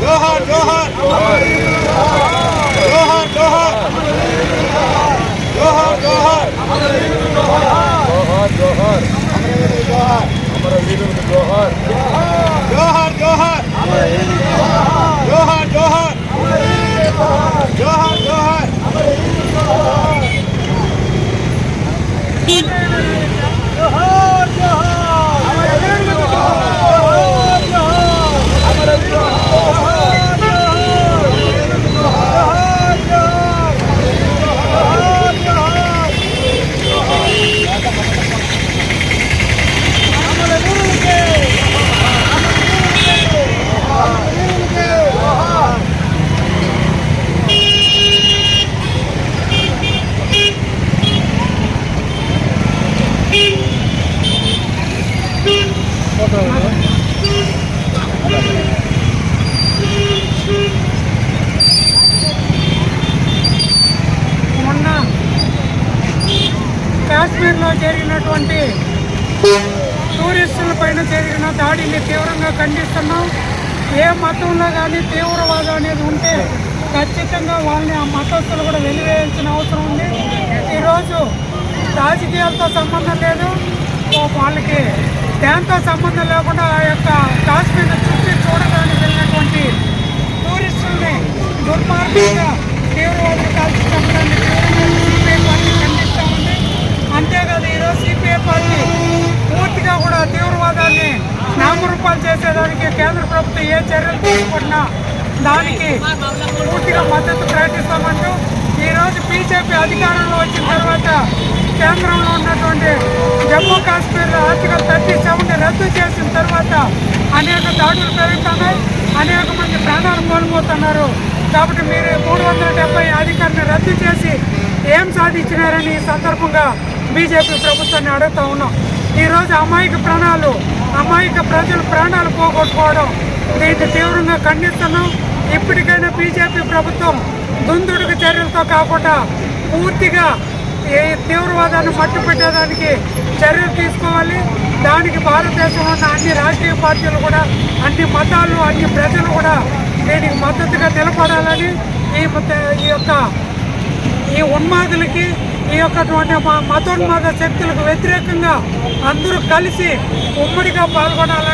జోహార్ జోహార్ జోహార్ జోహార్ జోహార్ జోహార్ జోహార్ జోహార్ అమరవీరులకు జోహార్ జోహార్ జోహార్ జోహార్ జోహార్ జోహార్ జోహార్ జోహార్ మొన్న కాశ్మీర్లో జరిగినటువంటి టూరిస్టుల పైన జరిగిన దాడిని తీవ్రంగా ఖండిస్తున్నాం. ఏ మతంలో కానీ తీవ్రవాదం అనేది ఉంటే ఖచ్చితంగా వాళ్ళని ఆ మతస్థులు కూడా వెలివేయాల్సిన అవసరం ఉంది. ఈరోజు రాజకీయాలతో సంబంధం లేదు. వాళ్ళకి దాంతో సంబంధం లేకుండా ఆ యొక్క కాశ్మీర్ చుట్టి చూడడానికి వెళ్ళినటువంటి టూరిస్టుల్ని దుర్మార్గంగా తీవ్రవాదులు కాల్చి చంపడాన్ని తీవ్రంగా సిపిఐ పార్టీ ఖండిస్తూ ఉంది అంతేకాదు ఈరోజు సిపిఐ పార్టీ పూర్తిగా కూడా తీవ్రవాదాన్ని రూపాయలు చేసేదానికి కేంద్ర ప్రభుత్వం ఏ చర్యలు తీసుకున్నా దానికి పూర్తిగా మద్దతు ప్రకటిస్తామంటూ ఈరోజు బీజేపీ అధికారంలో వచ్చిన తర్వాత కేంద్రంలో ఉన్నటువంటి Jammu Kashmir article thirty seven రద్దు చేసిన తర్వాత అనేక దాడులు పెరుగుతున్నాయి అనేక మంది ప్రాణాలు కోల్పోతున్నారు. కాబట్టి మీరు మూడు వందల డెబ్బై అధికారిని రద్దు చేసి ఏం సాధించినారని ఈ సందర్భంగా బీజేపీ ప్రభుత్వాన్ని అడుగుతా ఉన్నాం. ఈరోజు అమాయక ప్రాణాలు ప్రజలు ప్రాణాలు పోగొట్టుకోవడం. దీన్ని తీవ్రంగా ఖండిస్తున్నాం. ఇప్పటికైనా బీజేపీ ప్రభుత్వం దుందుడుకు చర్యలతో కాకుండా పూర్తిగా ఏ తీవ్రవాదాన్ని మట్టుపెట్టేదానికి చర్యలు తీసుకోవాలి. దానికి భారతదేశంలో ఉన్న అన్ని రాజకీయ పార్టీలు కూడా అన్ని మతాలు అన్ని ప్రజలు కూడా దీనికి మద్దతుగా నిలబడాలని ఈ ఈ యొక్క ఈ ఉన్మాదులకి ఈ యొక్క మతోన్మాద శక్తులకు వ్యతిరేకంగా అందరూ కలిసి ఉమ్మడిగా పాల్గొనాలని